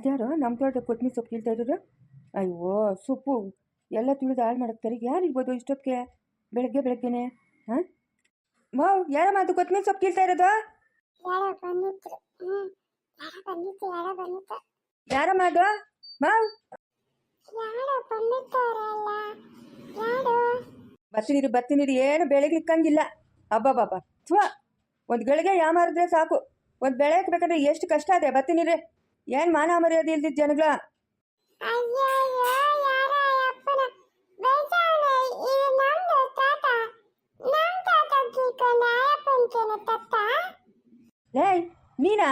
ಅದ್ಯಾರೋ? ನಮ್ಮ ತೋಟದ ಕೊತ್ತಂಬರಿ ಸೊಪ್ಪು ಕೀಳ್ತಾ ಇರೋದು ಅಯ್ಯೋ ಸೊಪ್ಪು ಎಲ್ಲ ತುಳಿದು ಹಾಳು ಮಾಡಕ್ತಾರೆ ಯಾರು ಯಾರಿಗ್ಬೋದು ಇಷ್ಟೊತ್ತಿಗೆ ಬೆಳಗ್ಗೆ ಬೆಳಗ್ಗೆನೆ ಹಾಂ? ಮಾವ್ ಯಾರಮ್ಮ ಅದು ಕೊತ್ತಂಬರಿ ಸೊಪ್ಪು ಕೀಳ್ತಾ ಇರೋದು? ಯಾರಮ್ಮ ಅದು? ಮಾವ್ ಬರ್ತೀನಿರಿ ಬರ್ತೀನಿರಿ ಏನು ಬೆಳಗ್ಗೆ ಇಕ್ಕಂಗಿಲ್ಲ ಅಬ್ಬಬ್ಬಬ್ಬ ಥ್ವಾ ಒಂದು ಗಳಿಗೆ ಯಾಮಾರಿದ್ರೆ ಸಾಕು. ಒಂದು ಬೆಳೆ ಹಾಕ್ಬೇಕಂದ್ರೆ ಎಷ್ಟು ಕಷ್ಟ ಅದೇ ಬರ್ತೀನಿರಿ ಏನು ಮಾನ ಮರ್ಯಾದೆ ಇಲ್ದಿದ್ ಜನಗಳ? ಲೇ ನೀನಾ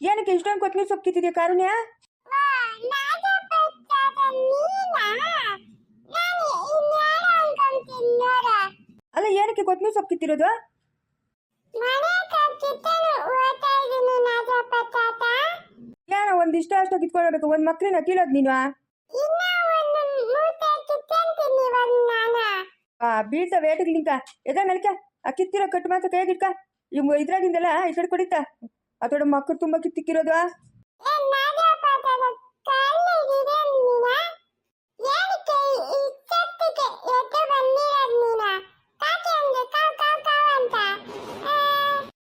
ಏನಕ್ಕೆ ಇಷ್ಟೊಂದು ಕೊತ್ತಂಬರಿ ಸೊಪ್ಪು ಕಿತ್ತಿದ್ಯಾ ಕಾರುಣ್ಯ? ಅಲ್ಲ ಏನಕ್ಕೆ ಕೊತ್ತಂಬರಿ ಸೊಪ್ಪು ಕಿತ್ತಿರೋದು? ಮನೆ ಕಟ್ಟಿತ್ತನು ಓದ್ತಾ ಇದೀನಿ ನಾಜಪ್ಪ ತಾತ. ಏನೋ ಒಂದಿಷ್ಟ ಅಷ್ಟು ಕಿತ್ಕೊಳ್ಬೇಕು. ಒಂದು ಮಕ್ಳನ್ನ ಕೀಳೋದು ನೀನು ಬೀಳ್ತ ವೇಟಗ್ಲಿಂಕ ಎದ ನಲ್ಕ ಆ ಕಿತ್ತಿರೋ ಕಟ್ಟು ಮಾತ್ರ ಕೈಯಾಗಿಟ್ಕ. ಇವ್ ಇದ್ರಾಗಿಂದಲ್ಲ ಈ ಕಡೆ ಕೊಡಿತ ಅದೊಡ ಮಕ್ಕಳು ತುಂಬಾ ಕಿತ್ತಿಕ್ಕಿರೋದು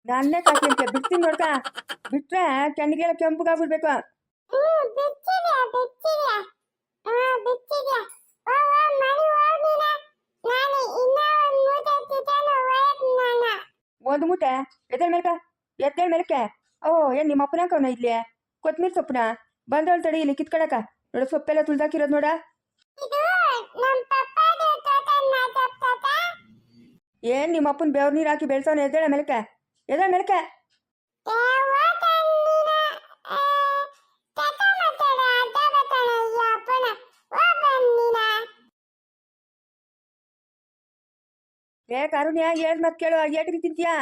ನನ್ನೇ ಕಾಕಿ ಅಂತ. ಬಿಡ್ತೀನಿ ನೋಡ್ಕ. ಬಿಟ್ರೆ ಕಣ್ಣಿಗೆಲ್ಲ ಕೆಂಪಗಾಗ್ಬಿಡ್ಬೇಕು. ಒಂದು ಮೂಟೆ, ಎದ್ದೇಳ ಮೇಲ್ಕ, ಎದ್ದೇಳ ಮೇಲ್ಕೆ ಓ, ಏನ್ ನಿಮ್ಮ ಅಪ್ಪನ ಕವನ ಇಲ್ಲಿ ಕೊತ್ಮೀರ್ ಸೊಪ್ಪನ? ಬಂದವಳು ತಡಿ ಇಲ್ಲಿ ಕಿತ್ಕೊಳಕ. ನೋಡು, ಸೊಪ್ಪೆಲ್ಲ ತುಳ್ದಾಕಿರೋದು ನೋಡ. ಏನ್ ನಿಮ್ಮ ಅಪ್ಪನ ಬೆವ್ರ ನೀರು ಹಾಕಿ ಬೆಳ್ಸವನ? ಎದ್ದೇಳ ಮೇಲ್ಕೆ ಎದ್ದೇಳ ಮೇಲ್ಕೆ ದೇವ ತನ್ನಿನ ತಾತ ಮಾತಾಡ ಅಡ್ಡ ಬತ್ತಾಳ ಈ ಅಪ್ಪನ ಓ ಬನ್ನಿನ ಏ, ಕಾರುಣ್ಯ ಏನ್ ಮತ್ ಕೇಳು ಏಟಿಗೆ ತಿಂತೀಯಾ?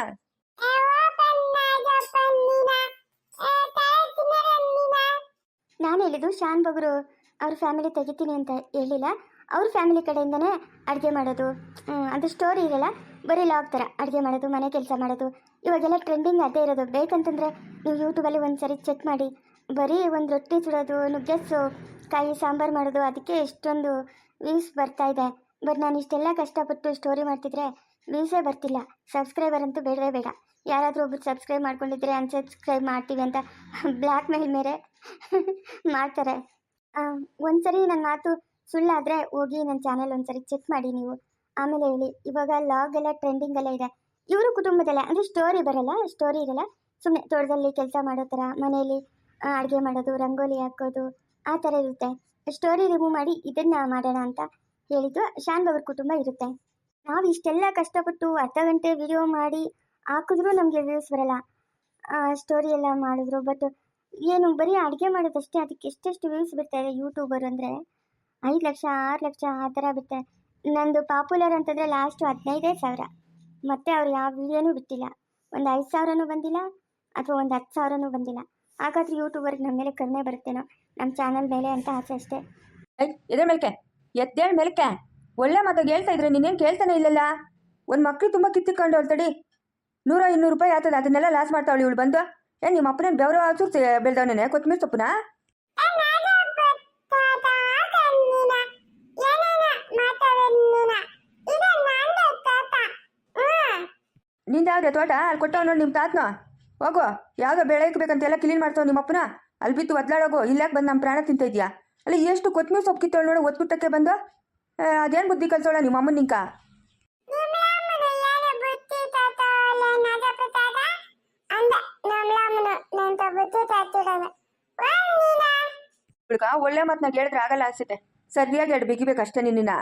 ನೀನ ಹೇಳಿದ್ದು ಶಾನ್ ಬಗ್ರು ಅವ್ರ ಫ್ಯಾಮಿಲಿ ತೆಗಿತೀನಿ ಅಂತ ಹೇಳಿಲ್ಲ. ಅವ್ರ ಫ್ಯಾಮಿಲಿ ಕಡೆಯಿಂದನೇ ಅಡುಗೆ ಮಾಡೋದು. ಅದು ಸ್ಟೋರಿ ಇರಲ್ಲ. ಬರೀ ಲಾಗ್ ಥರ ಅಡುಗೆ ಮಾಡೋದು, ಮನೆ ಕೆಲಸ ಮಾಡೋದು. ಇವಾಗೆಲ್ಲ ಟ್ರೆಂಡಿಂಗ್ ಅದೇ ಇರೋದು. ಬೇಕಂತಂದರೆ ನೀವು ಯೂಟ್ಯೂಬಲ್ಲಿ ಒಂದು ಸರಿ ಚೆಕ್ ಮಾಡಿ. ಬರೀ ಒಂದು ರೊಟ್ಟಿ ಸುಡೋದು ನುಗ್ಗೆಸ್ಸು ಕಾಯಿ ಸಾಂಬಾರು ಮಾಡೋದು, ಅದಕ್ಕೆ ಎಷ್ಟೊಂದು ವ್ಯೂಸ್ ಬರ್ತಾ ಇದೆ. ಬಟ್ ನಾನು ಇಷ್ಟೆಲ್ಲ ಕಷ್ಟಪಟ್ಟು ಸ್ಟೋರಿ ಮಾಡ್ತಿದ್ರೆ ವ್ಯೂಸೇ ಬರ್ತಿಲ್ಲ. ಸಬ್ಸ್ಕ್ರೈಬರ್ ಅಂತೂ ಬೇಡವೇ ಬೇಡ. ಯಾರಾದರೂ ಒಬ್ರು ಸಬ್ಸ್ಕ್ರೈಬ್ ಮಾಡ್ಕೊಂಡಿದ್ರೆ ಅನ್ಸಬ್ಸ್ಕ್ರೈಬ್ ಮಾಡ್ತೀವಿ ಅಂತ ಬ್ಲ್ಯಾಕ್ ಮೇಲ್ ಮೇಲೆ ಮಾಡ್ತಾರೆ ಒಂದ್ಸರಿ ನನ್ನ ಮಾತು ಸುಳ್ಳಾದರೆ ಹೋಗಿ ನನ್ನ ಚಾನಲ್ ಒಂದ್ಸರಿ ಚೆಕ್ ಮಾಡಿ ನೀವು. ಆಮೇಲೆ ಹೇಳಿ, ಇವಾಗ ಲಾಗ್ ಎಲ್ಲ ಟ್ರೆಂಡಿಂಗ್ ಎಲ್ಲ ಇದೆ. ಇವರು ಕುಟುಂಬದಲ್ಲೇ, ಅಂದರೆ ಸ್ಟೋರಿ ಬರಲ್ಲ ಸ್ಟೋರಿ ಇರಲ್ಲ. ಸುಮ್ಮನೆ ತೋಟದಲ್ಲಿ ಕೆಲಸ ಮಾಡೋ ಥರ, ಮನೆಯಲ್ಲಿ ಅಡುಗೆ ಮಾಡೋದು, ರಂಗೋಲಿ ಹಾಕೋದು, ಆ ಥರ ಇರುತ್ತೆ. ಸ್ಟೋರಿ ರಿಮೂವ್ ಮಾಡಿ ಇದನ್ನ ಮಾಡೋಣ ಅಂತ ಹೇಳಿದ್ದು ಶಾನ್ ಅವ್ರ ಕುಟುಂಬ ಇರುತ್ತೆ. ನಾವು ಇಷ್ಟೆಲ್ಲ ಕಷ್ಟಪಟ್ಟು ಅರ್ಧ ಗಂಟೆ ವಿಡಿಯೋ ಮಾಡಿ ಹಾಕಿದ್ರೂ ನಮಗೆ ವ್ಯೂಸ್ ಬರಲ್ಲ. ಸ್ಟೋರಿ ಎಲ್ಲ ಮಾಡಿದ್ರು ಬಟ್ ಏನು ಬರೀ ಅಡುಗೆ ಮಾಡೋದಷ್ಟೇ, ಅದಕ್ಕೆ ಎಷ್ಟೆಷ್ಟು ವ್ಯೂಸ್ ಬಿಡ್ತಾರೆ ಯೂಟ್ಯೂಬರ್ ಅಂದರೆ. ಐದು ಲಕ್ಷ, ಆರು ಲಕ್ಷ, ಆ ಥರ ಬಿಡ್ತಾರೆ ನಂದು ಪಾಪ್ಯುಲರ್ ಅಂತಂದರೆ ಲಾಸ್ಟು ಹದಿನೈದೇ ಸಾವಿರ. ಮತ್ತೆ ಅವ್ರು ಯಾವ ವಿಡಿಯೋನೂ ಬಿಟ್ಟಿಲ್ಲ. ಒಂದು ಐದು ಸಾವಿರನೂ ಬಂದಿಲ್ಲ, ಅಥವಾ ಒಂದು ಹತ್ತು ಸಾವಿರನೂ ಬಂದಿಲ್ಲ. ಹಾಗಾದ್ರೆ ಯೂಟ್ಯೂಬರ್ಗೆ ನಮ್ಮ ಮೇಲೆ ಕಡಿಮೆ ಬರುತ್ತೇನೋ ನಮ್ಮ ಚಾನಲ್ ಮೇಲೆ ಅಂತ ಆಸೆ ಅಷ್ಟೇ. ಮೇಲ್ಕೆ. ಎದ್ದೇಳ್ ಮೆಲ್ಕೆ. ಒಳ್ಳೆ ಮಾತಾಗ ಹೇಳ್ತಾ ಇದ್ರೆ ನೀನೇನು ಕೇಳ್ತಾನೆ ಇಲ್ಲಲ್ಲ? ಒಂದು ಮಕ್ಳು ತುಂಬ ಕಿತ್ತಿಕೊಂಡು ಹೊರತಡಿ ನೂರ ಇನ್ನೂರು ರೂಪಾಯಿ ಆಗ್ತದೆ ಅದನ್ನೆಲ್ಲ ಲಾಸ್ ಮಾಡ್ತಾವಳಿ ಇವಳು ಬಂದು. ಏನ್ ನಿಮ್ಮ ಅಪ್ಪನೇನು ಬೆವರ ಚೂರು ಬೆಳ್ದವನೇನೆ? ಕೊತ್ತಂಬರಿ ಸೊಪ್ಪುನ? ನಿಂದಾವ್ರೆ ತೋಟ? ಅಲ್ಲಿ ಕೊಟ್ಟವ್ ನೋಡಿ ನಿಮ್ಮ ತಾತ್ನ. ಹೋಗೋ, ಯಾವುದೋ ಬೆಳೆ ಇಕ್ಬೇಕಂತ ಎಲ್ಲ ಕ್ಲೀನ್ ಮಾಡ್ತಾವ ನಿಮ್ಮ ಅಪ್ಪನ. ಅಲ್ಲಿ ಬಿತ್ತು ಒದ್ಲಾಡೋಗು ಇಲ್ಲಾಕೆ ಬಂದು ನಮ್ಮ ಪ್ರಾಣ ತಿಂತ ಇದೆಯಾ? ಅಲ್ಲಿ ಎಷ್ಟು ಕೊತ್ತಂಬರಿ ಸೊಪ್ಪು ಕಿತ್ತವಳು ನೋಡು ಒತ್ಬಿಟ್ಟಕ್ಕೆ ಬಂದು? ಅದೇನು ಬುದ್ಧಿ ಕಲ್ಸೋಳ ನಿಮ್ಮ ಅಮ್ಮನ ನಿಂಕ? ಒಳ್ಳೆ ಮಾತನಾಗ ಹೇಳಿದ್ರೆ ಆಗಲ್ಲ ಅನ್ಸುತ್ತೆ. ಸರಿಯಾಗಿ ಎರಡು ಬಿಗಿಬೇಕಷ್ಟೇ ನಿನ್ನ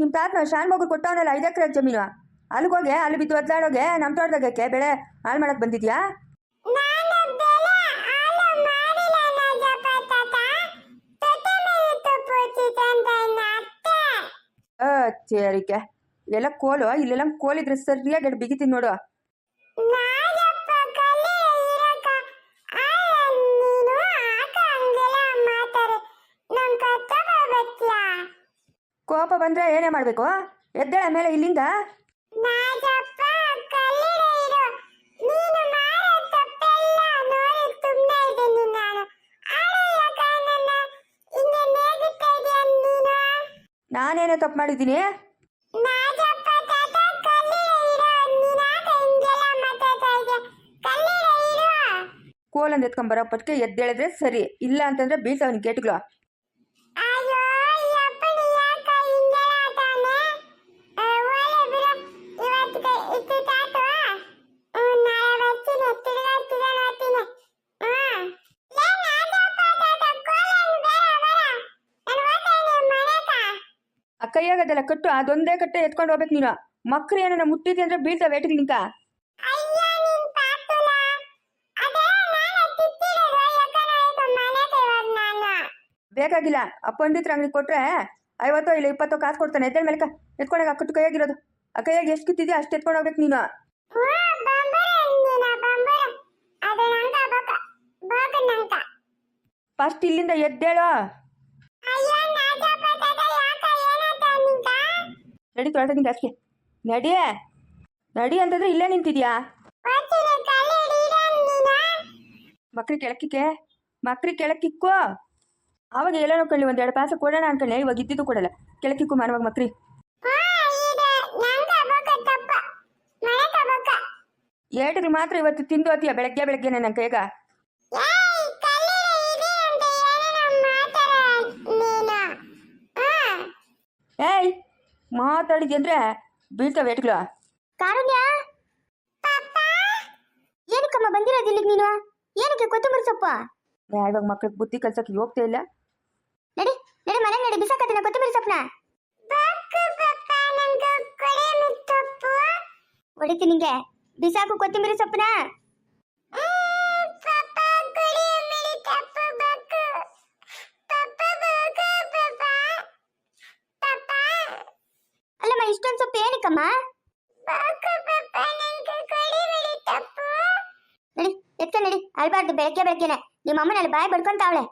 ನಿಮ್ಮ ತಾತನ ಶಾನ್ ಮಗು ಕೊಟ್ಟವನಲ್ಲ ಐದು ಎಕರೆ ಜಮೀನು. ಅಲ್ಲಿಗೋಗೆ ಅಲ್ಲಿ ಬಿದ್ದು ಒದ್ಲಾಡೋಗೆ ನಮ್ಮ ತೋಟದಾಗಕ್ಕೆ ಬೆಳೆ ಹಾಳು ಮಾಡಕ್ ಬಂದಿದ್ಯಾ? ಚೇರಿಕೆ ಇಲ್ಲೆಲ್ಲ ಕೋಲು, ಇಲ್ಲೆಲ್ಲ ಕೋಲಿದ್ರೆ ಸರಿಯಾಗಿ ಬಿಗಿತೀನಿ ನೋಡು. ಕೋಪ ಬಂದ್ರೆ ಏನೇ ಮಾಡಬೇಕು ಎದ್ದೇಳ ಮೇಲೆ ಇಲ್ಲಿಂದ. ನಾನೇನೇ ತಪ್ಪು ಮಾಡಿದ್ದೀನಿ? ಕೋಲಂದು ಎತ್ಕೊಂಬರೋ ಪಟ್ಕೆ ಎದ್ದೇಳಿದ್ರೆ ಸರಿ ಇಲ್ಲ ಅಂತಂದ್ರೆ ಬೀಳ್ತಾವನಿ ಗೇಟ್ಗಳು ಕೈಯಾಗದೆಲ್ಲ ಕಟ್ಟು ಅದೊಂದೇ ಕಟ್ಟೆ ಎತ್ಕೊಂಡು ಹೋಗ್ಬೇಕು ನೀನು. ಮಕ್ಳು ಏನೋ ಮುಟ್ಟಿದ್ದೆ ಅಂದ್ರೆ ಬೀಳ್ತಾ ವೇಟಿಗೆ ನಾನು ಬೇಕಾಗಿಲ್ಲ ಆ ಪಂಡಿತ್ರ ಅಂಗಡಿ ಕೊಟ್ರೆ ಐವತ್ತೋ ಇಲ್ಲ ಇಪ್ಪತ್ತೋ ಕಾಸು ಕೊಡ್ತಾನೆ. ಎದ್ದೇಳ ಮೇಲೆ ಎತ್ಕೊಂಡಾಗ ಆ ಕಟ್ಟು ಕೈಯಾಗಿರೋದು. ಆ ಕೈಯಾಗಿ ಎಷ್ಟು ಕಿತ್ತಿದ್ಯಾ ಅಷ್ಟು ಎತ್ಕೊಂಡು ಹೋಗ್ಬೇಕು ನೀನು. ಫಸ್ಟ್ ಇಲ್ಲಿಂದ ಎದ್ದೇಳೋ ಅಯ್ಯೋ ನಾಜಪ್ಪ ತಾತ ಯಾಕ ಏನಾತ ನಿಂಗ ನಡಿ ತೊಳೆದಿಂದ ಅಷ್ಟೇ ನಡಿ. ನಡಿ ಅಂತಂದ್ರೆ ಇಲ್ಲೇ ನಿಂತಿದ್ಯಾ? ಮಕ್ರಿ ಕಲ್ಲಿ ಮಕ್ರಿ ನೀನ ಮಕ್ಳಿಗೆ ಕೆಳಕಿಕ್ಕೆ ಮಕ್ಳಿಗೆ ಕೆಳಕಿಕ್ಕೋ ಆವಾಗ ಎಲ್ಲನೋ ಕಳ್ಳಿ ಒಂದೆರಡು ಪಾಸ ಕೊಡೋಣ ಅನ್ಕೊಳ್ಳಿ ಇವಾಗ ಇದ್ದಿದ್ದು ಕೊಡಲ್ಲ. ಕೆಳಕಿಕ್ಕು ಮಾನವಾಗ ಮಕ್ರಿ. ಏಟಿಗೆ ಮಾತ್ರ ಇವತ್ತು ತಿಂದು ಹೋತೀಯ ಬೆಳಗ್ಗೆ ಬೆಳಗ್ಗೆನೆ ನನ್ನ ಕೈಗ? ಮಾತಾಡಿದ್ಯ ಅಂದ್ರೆ ಬೀಳ್ತಾವೆ ಏಟ್ಗಳು ಕಾರುಣ್ಯ? ಪಪ್ಪ ಏನಕ್ಕಮ್ಮ ಬಂದಿರೋದು ಇಲ್ಲಿಗೆ ನೀನು? ಏನಕ್ಕೆ ಕೊತ್ತಂಬರಿ ಸೊಪ್ಪು? ನಾ ಇವಾಗ ಮಕ್ಳಿಗೆ ಬುದ್ಧಿ ಕಲ್ಸಕ್ಕೆ ಹೋಗ್ತಾ ಇಲ್ಲ. ನಡಿ ನಡಿ ಮನೆ ನಡಿ ಬಿಸಾಕತ್ತಿನ ಕೊತ್ತಂಬರಿ ಸೊಪ್ಪನ ಬಕ್ಕು ಪಪ್ಪ ನಂಗ ಕೊಡೆ ಮಿತ್ತಪ್ಪು. ಹೊಡಿತೀನಿ ನಿಂಗೆ. ಬಿಸಾಕು ಕೊತ್ತಂಬರಿ ಸೊಪ್ಪನ ಇಷ್ಟೊಂದು ಸೊಪ್ಪು ಏನಕ್ಕಮ್ಮ ಬಕ್ಕು ಪಪ್ಪ ನಂಗ ಕೊಡೆ ಮಿತ್ತಪ್ಪು ನಡಿ ಎತ್ತ ನಡಿ ಅಳ್ಬಾರ್ದು ಬೆಳಗ್ಗೆ ಬೆಳಗ್ಗೆನೆ ನಿಮ್ಮ ಅಮ್ಮನ ಅಲ್ಲಿ ಬಾಯಿ ಬಡ್ಕೊಂತಾವಳೆ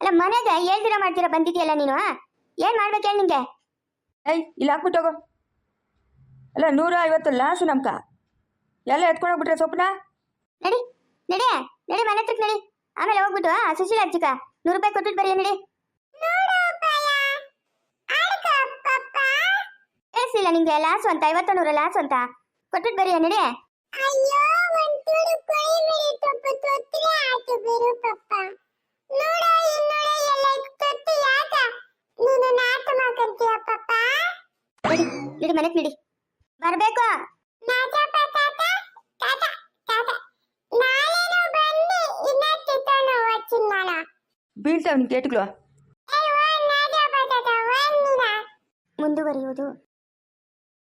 ಅಲ್ಲ ಮನೆಗೆ ಹೇಳ್ದಿರ ಮಾಡ್ತೀರಾ ಬಂದಿದ್ಯಲ್ಲ ನೀನು ಏನ್ ಮಾಡ್ಬೇಕು ಹೇಳಿ ನಿಂಗೆ ಏಯ್ ಇಲ್ಲಿ ಹಾಕ್ಬಿಟ್ಟು ಹೋಗು ಅಲ್ಲ ನೂರ ಐವತ್ತು ಲಾಸು ನಮ್ಕ ಎಲ್ಲ ಎತ್ಕೊಂಡೋಗ್ಬಿಟ್ರೆ ಸೊಪ್ಪನ ನಡಿ ನಡಿ ನಡಿ ಮನೆ ಹತ್ರಕ್ಕೆ ನಡಿ ಆಮೇಲೆ ಹೋಗ್ಬಿಟ್ಟು ಆ ಸುಶೀಲ ಅಜ್ಜಿಗ ನೂರು ರೂಪಾಯಿ ಕೊಟ್ಬಿಟ್ಟು ಬರೀ ನಡಿ ನೋಡು ಕೇಳಿಸ್ಲಿಲ್ಲ ನಿಂಗೆ ಲಾಸ್ ಅಂತ ಐವತ್ತು ನೂರ ಲಾಸ್ ಅಂತ. ಕೊಟ್ಟು ಬರೀ ನಡಿ ಅಯ್ಯೋ ಒಂಚೂರು ಕೊಯಿ ಮೇರಿ ಎಲ್ಲ ತೊತ್ತು ಯಾಕ? ನೀನು ನಾಟ ಮನೆಗೆ ನಿಡಿ. ಬರಬೇಕು. ನಾಟ ಪಟಾಟ ತಾತ ತಾತ ನಾಳೆನು ಬನ್ನಿ ಬೀಳ್ತಾವ್ ನಿನ್ ಕೇಟ್ಗಳು ಮುಂದುವರಿಯೋದು